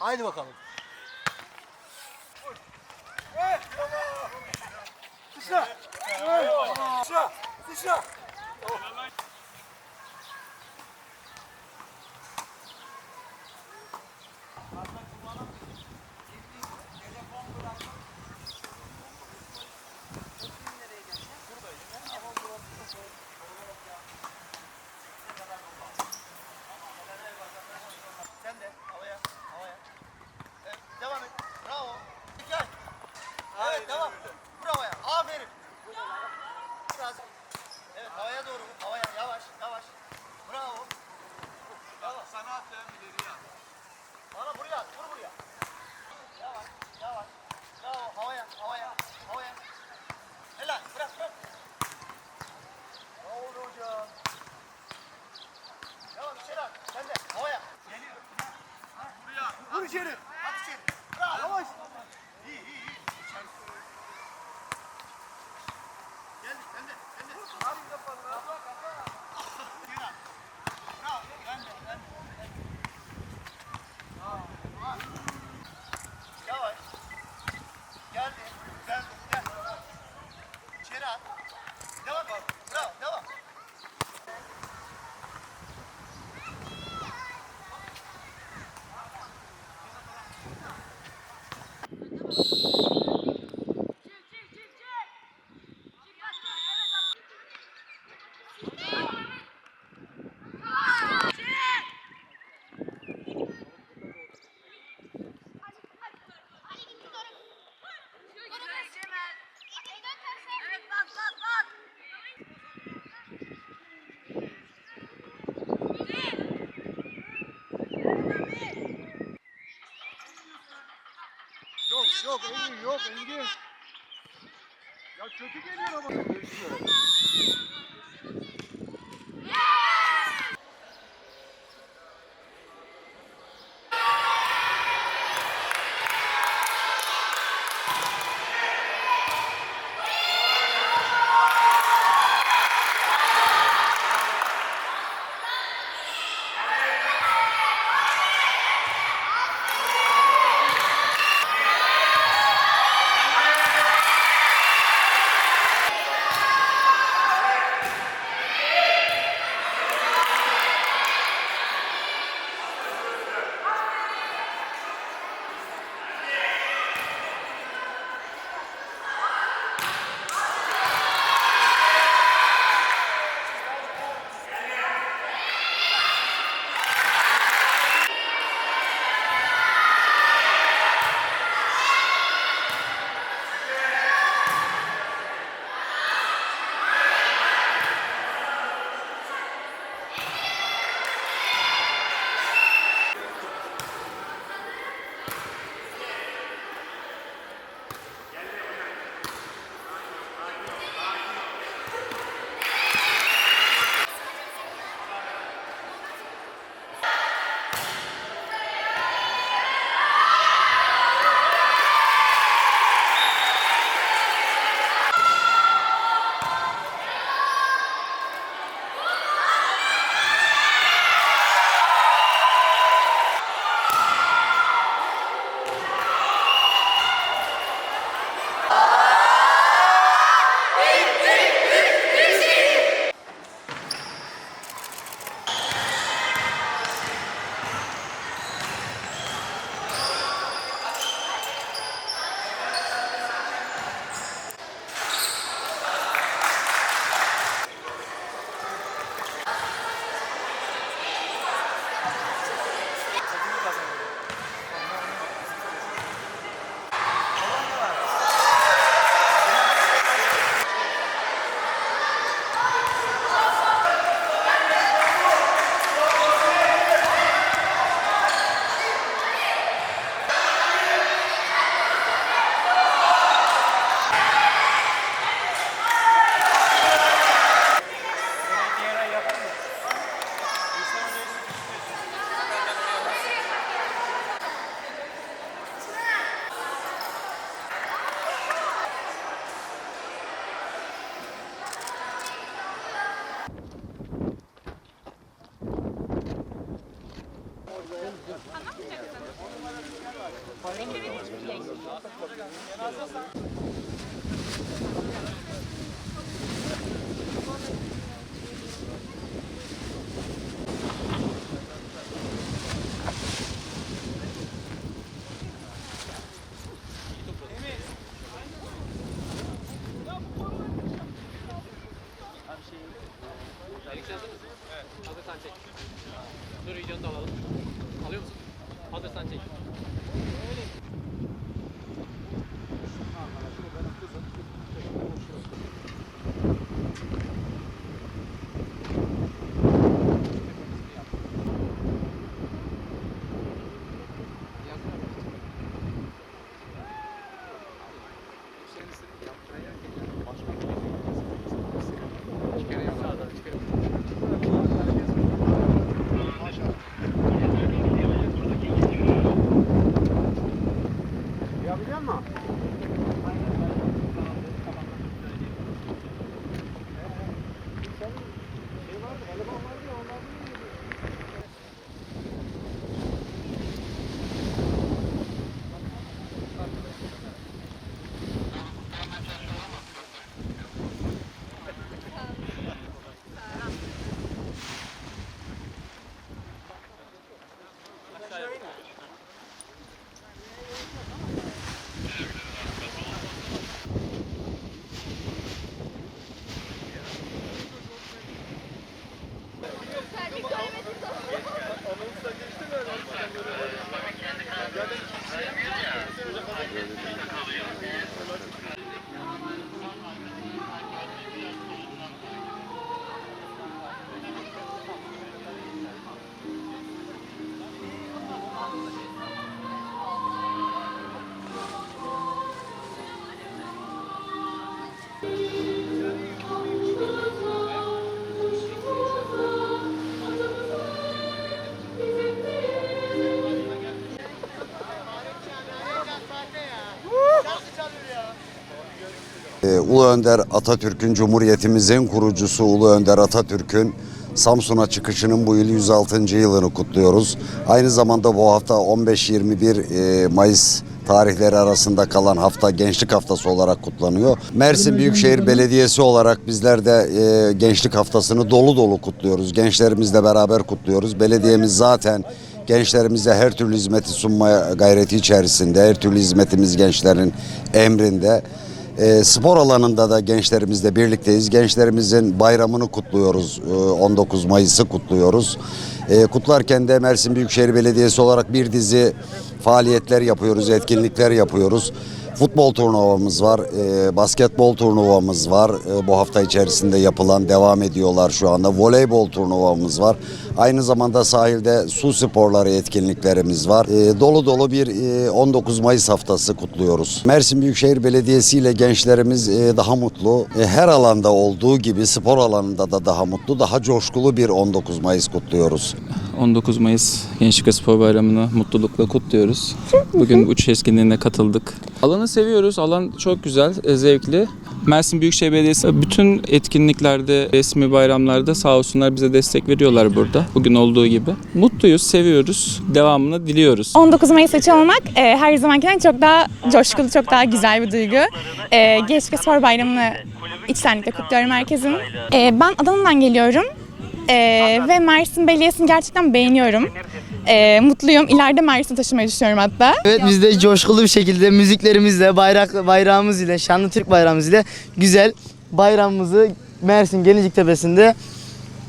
Haydi bakalım. Dışla. Dışla. Dışla. Adios. Yok Engin yok Engin. Ya kötü geliyor ama. Hazırsan Ulu Önder Atatürk'ün Cumhuriyetimizin kurucusu Ulu Önder Atatürk'ün Samsun'a çıkışının bu yıl 106. yılını kutluyoruz. Aynı zamanda bu hafta 15-21 e, Mayıs tarihleri arasında kalan hafta Gençlik Haftası olarak kutlanıyor. Mersin Büyükşehir Belediyesi olarak bizler de e, Gençlik Haftası'nı dolu dolu kutluyoruz. Gençlerimizle beraber kutluyoruz. Belediyemiz zaten gençlerimize her türlü hizmeti sunmaya gayreti içerisinde. Her türlü hizmetimiz gençlerin emrinde. E, spor alanında da gençlerimizle birlikteyiz. Gençlerimizin bayramını kutluyoruz. E, 19 Mayıs'ı kutluyoruz. E, kutlarken de Mersin Büyükşehir Belediyesi olarak bir dizi faaliyetler yapıyoruz, etkinlikler yapıyoruz. Futbol turnuvamız var, e, basketbol turnuvamız var. E, bu hafta içerisinde yapılan, devam ediyorlar şu anda. Voleybol turnuvamız var. Aynı zamanda sahilde su sporları etkinliklerimiz var. E, dolu dolu bir e, 19 Mayıs haftası kutluyoruz. Mersin Büyükşehir Belediyesi ile gençlerimiz e, daha mutlu. E, her alanda olduğu gibi spor alanında da daha mutlu, daha coşkulu bir 19 Mayıs kutluyoruz. 19 Mayıs Gençlik ve Spor Bayramı'nı mutlulukla kutluyoruz. Bugün uçuş etkinliğine katıldık. Alanı seviyoruz. Alan çok güzel, e, zevkli. Mersin Büyükşehir Belediyesi bütün etkinliklerde, resmi bayramlarda sağ olsunlar bize destek veriyorlar burada. Bugün olduğu gibi. Mutluyuz, seviyoruz. Devamını diliyoruz. 19 Mayıs açı olmak e, her zamankinden çok daha coşkulu, çok daha güzel bir duygu. E, Gençlik ve Spor Bayramı'nı içtenlikle kutluyorum herkesin. E, ben Adana'dan geliyorum E, ve Mersin Belediyesi'ni gerçekten beğeniyorum. E, mutluyum. İleride Mersin taşımayı düşünüyorum hatta. Evet biz de coşkulu bir şekilde müziklerimizle, bayrak bayrağımız ile, şanlı Türk bayrağımız ile güzel bayramımızı Mersin Gelincik Tepesi'nde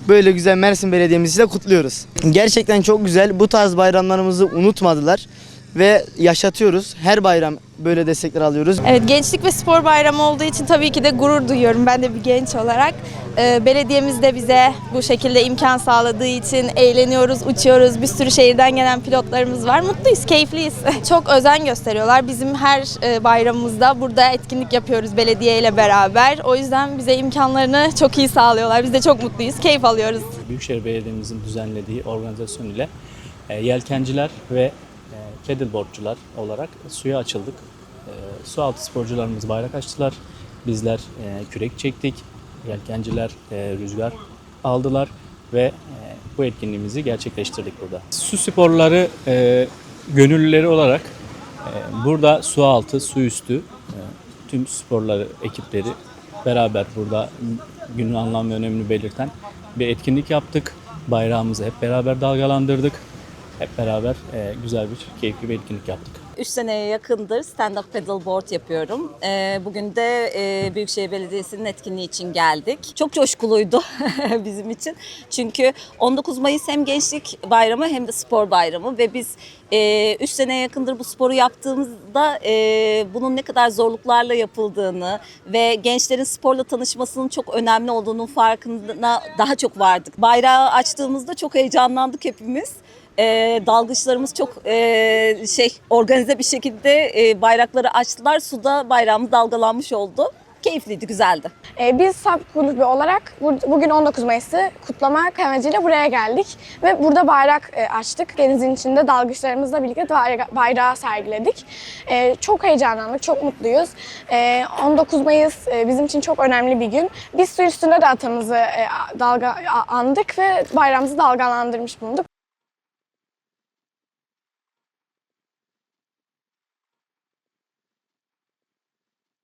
böyle güzel Mersin Belediye'mizle kutluyoruz. Gerçekten çok güzel. Bu tarz bayramlarımızı unutmadılar ve yaşatıyoruz. Her bayram böyle destekler alıyoruz. Evet Gençlik ve Spor Bayramı olduğu için tabii ki de gurur duyuyorum ben de bir genç olarak. Ee, belediyemiz de bize bu şekilde imkan sağladığı için eğleniyoruz, uçuyoruz. Bir sürü şehirden gelen pilotlarımız var. Mutluyuz, keyifliyiz. Çok özen gösteriyorlar. Bizim her e, bayramımızda burada etkinlik yapıyoruz belediye ile beraber. O yüzden bize imkanlarını çok iyi sağlıyorlar. Biz de çok mutluyuz, keyif alıyoruz. Büyükşehir Belediye'mizin düzenlediği organizasyon ile e, yelkenciler ve e, pedalboardçular olarak suya açıldık. E, su altı sporcularımız bayrak açtılar. Bizler e, kürek çektik. Yelkenciler e, rüzgar aldılar ve e, bu etkinliğimizi gerçekleştirdik burada. Su sporları e, gönüllüleri olarak Ee, Burada su altı, su üstü e, tüm sporları, ekipleri beraber burada günün anlam ve önemini belirten bir etkinlik yaptık. Bayrağımızı hep beraber dalgalandırdık. Hep beraber e, güzel bir, keyifli bir etkinlik yaptık. 3 seneye yakındır stand-up paddleboard yapıyorum. Ee, bugün de e, Büyükşehir Belediyesi'nin etkinliği için geldik. Çok coşkuluydu bizim için. Çünkü 19 Mayıs hem Gençlik Bayramı hem de Spor Bayramı ve biz 3 seneye yakındır bu sporu yaptığımızda e, bunun ne kadar zorluklarla yapıldığını ve gençlerin sporla tanışmasının çok önemli olduğunun farkına daha çok vardık. Bayrağı açtığımızda çok heyecanlandık hepimiz. E, dalgıçlarımız çok e, şey organize bir şekilde e, bayrakları açtılar. Suda bayrağımız dalgalanmış oldu. Keyifliydi, güzeldi. Ee, biz SAP kulübü olarak bu- bugün 19 Mayıs'ı kutlamak amacıyla buraya geldik. Ve burada bayrak e, açtık. Denizin içinde dalgıçlarımızla birlikte bayra- bayrağı sergiledik. Ee, Çok heyecanlandık, çok mutluyuz. Ee, 19 Mayıs e, bizim için çok önemli bir gün. Biz su üstünde de atamızı e, dalga andık ve bayrağımızı dalgalandırmış bulunduk.